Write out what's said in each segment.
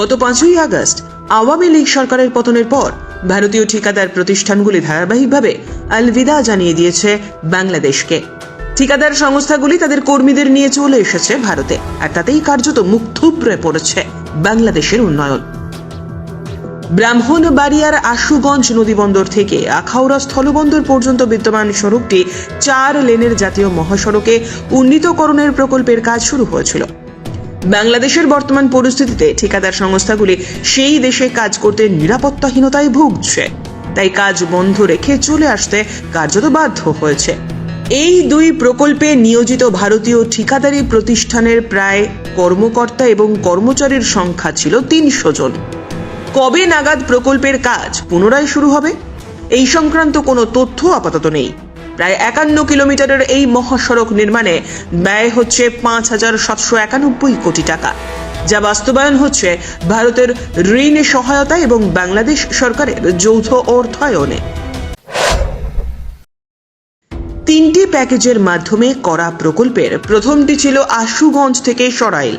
গত পাঁচই আগস্ট, আওয়ামী লীগ সরকারের পতনের পর ভারতীয় ঠিকাদার প্রতিষ্ঠানগুলি ধারাবাহিকভাবে আলবিদা জানিয়ে দিয়েছে বাংলাদেশকে। ঠিকাদার সংস্থাগুলি তাদের কর্মীদের নিয়ে চলে এসেছে ভারতে, আর তাতেই কার্যত মুখ থুবড়ে পড়েছে বাংলাদেশের উন্নয়ন। ব্রাহ্মণবাড়িয়ার আশুগঞ্জ নদীবন্দর থেকে আখাউড়া স্থলবন্দর পর্যন্ত বিদ্যমান সড়কটি চার লেনের জাতীয় মহাসড়কে উন্নীতকরণের প্রকল্পের কাজ শুরু হয়েছিল। বাংলাদেশের বর্তমান পরিস্থিতিতে ঠিকাদার সংস্থাগুলি সেই দেশে কাজ করতে নিরাপত্তাহীনতায় ভুগছে। তাই কাজ বন্ধ রেখে চলে আসতে কার্যত বাধ্য হয়েছে। এই দুই প্রকল্পে নিয়োজিত ভারতীয় ঠিকাদারি প্রতিষ্ঠানের প্রায় কর্মকর্তা এবং কর্মচারীর সংখ্যা ছিল তিনশো জন। কবে নাগাদ প্রকল্পের কাজ পুনরায় শুরু হবে? এই সংক্রান্ত কোনো তথ্য আপাতত নেই। প্রায় একান্ন কিলোমিটারের এই মহাসড়ক নির্মাণে ব্যয় হচ্ছে পাঁচ হাজার সাতশো একানব্বই কোটি টাকা। যা বাস্তবায়ন হচ্ছে ভারতের ঋণ সহায়তা এবং বাংলাদেশ সরকারের যৌথ অর্থায়নে। তিনটি প্যাকেজের মাধ্যমে করা প্রকল্পের প্রথমটি ছিল আশুগঞ্জ থেকে সরাইল।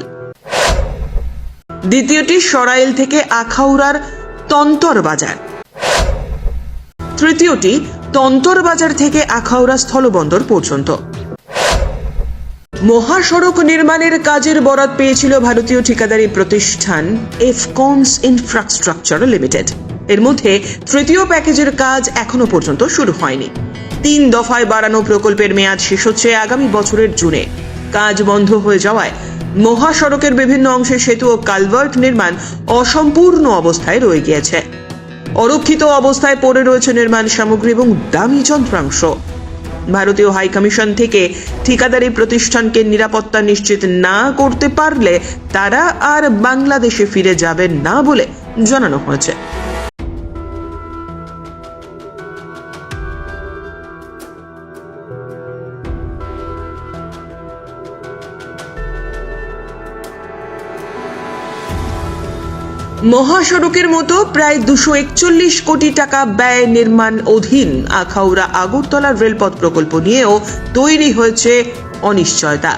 দ্বিতীয়টি সরাইল থেকে আখাউড়ার তন্তর বাজার। তৃতীয়টি তন্তর বাজার থেকে আখাউড়া স্থলবন্দর পর্যন্ত। মহাসড়ক নির্মাণের কাজের বরাদ পেয়েছিল ভারতীয় ঠিকাদারি প্রতিষ্ঠান এফকনস ইনফ্রাস্ট্রাকচার লিমিটেড। এর মধ্যে তৃতীয় প্যাকেজের কাজ এখনও পর্যন্ত শুরু হয়নি। তিন দফায় বাড়ানো প্রকল্পের মেয়াদ শেষ হচ্ছে আগামী বছরের জুনে। কাজ বন্ধ হয়ে যাওয়ায় মহাসড়কের বিভিন্ন অংশে সেতু ও কালভার্ট নির্মাণ অসম্পূর্ণ অবস্থায় রয়ে গিয়েছে। অরক্ষিত অবস্থায় পড়ে রয়েছে নির্মাণ সামগ্রী এবং দামি যন্ত্রাংশ। ভারতীয় হাই কমিশন থেকে ঠিকাদারি প্রতিষ্ঠানকে নিরাপত্তা নিশ্চিত না করতে পারলে তারা আর বাংলাদেশে ফিরে যাবে না বলে জানানো হয়েছে। মহাসড়কের মতো প্রায় দুশো একচল্লিশ কোটি টাকা ব্যয় নির্মাণ অধীন আখাউড়া আগরতলা রেলপথ প্রকল্প নিয়েও তৈরি হয়েছে অনিশ্চয়তা।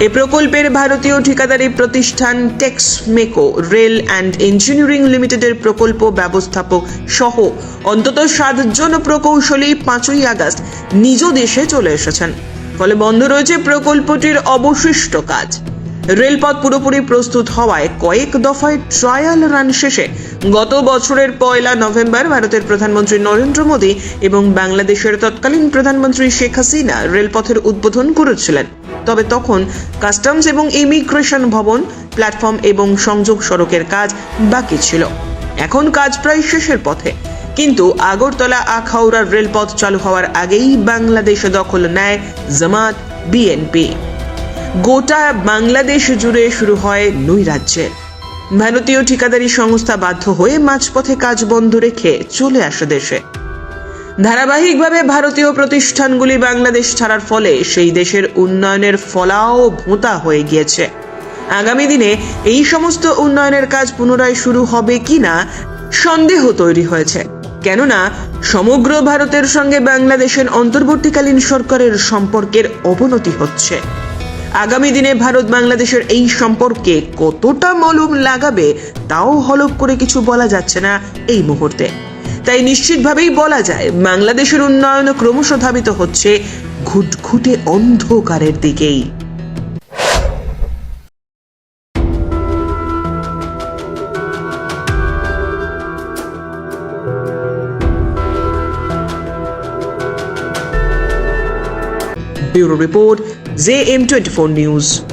এ প্রকল্পের ভারতীয় ঠিকাদারি প্রতিষ্ঠান টেক্সমেকো রেল অ্যান্ড ইঞ্জিনিয়ারিং লিমিটেডের প্রকল্প ব্যবস্থাপক সহ অন্তত সাতজন প্রকৌশলী পাঁচই আগস্ট নিজ দেশে চলে এসেছেন। ফলে বন্ধ রয়েছে প্রকল্পটির অবশিষ্ট কাজ। রেলপথ পুরোপুরি প্রস্তুত হওয়ায় কয়েক দফায় ট্রায়াল রান শেষে গত বছরের পয়লা নভেম্বর ভারতের প্রধানমন্ত্রী নরেন্দ্র মোদী এবং বাংলাদেশের তৎকালীন প্রধানমন্ত্রী শেখ হাসিনা রেলপথের উদ্বোধন করেছিলেন। তবে তখন কাস্টমস এবং ইমিগ্রেশন ভবন, প্ল্যাটফর্ম এবং সংযোগ সড়কের কাজ বাকি ছিল। এখন কাজ প্রায় শেষের পথে। কিন্তু আগরতলা আখাউড়ার রেলপথ চালু হওয়ার আগেই বাংলাদেশ দখল নেয় জামাত, বিএনপি। গোটা বাংলাদেশ জুড়ে শুরু হয় নৈরাজ্যে ভারতীয় ঠিকাদারি সংস্থা বাধ্য হয়ে মাঝপথে কাজ বন্ধ রেখে চলে আসে দেশে। ধারাবাহিকভাবে ভারতীয় প্রতিষ্ঠানগুলি বাংলাদেশ ছাড়ার ফলে সেই দেশের উন্নয়নের ফলাও ভোঁতা হয়ে গিয়েছে। আগামী দিনে এই সমস্ত উন্নয়নের কাজ পুনরায় শুরু হবে কিনা সন্দেহ তৈরি হয়েছে। কেননা, সমগ্র ভারতের সঙ্গে বাংলাদেশের অন্তর্বর্তীকালীন সরকারের সম্পর্কের অবনতি হচ্ছে। আগামী দিনে ভারত বাংলাদেশের এই সম্পর্কে কতটা মলম লাগাবে, তাও হলপ করে কিছু বলা যাচ্ছে না এই মুহূর্তে। তাই নিশ্চিতভাবেই বলা যায়, বাংলাদেশের উন্নয়ন ক্রমশ ধাবিত হচ্ছে ঘুটঘুটে অন্ধকারের দিকেই। Bureau Report JM24 News.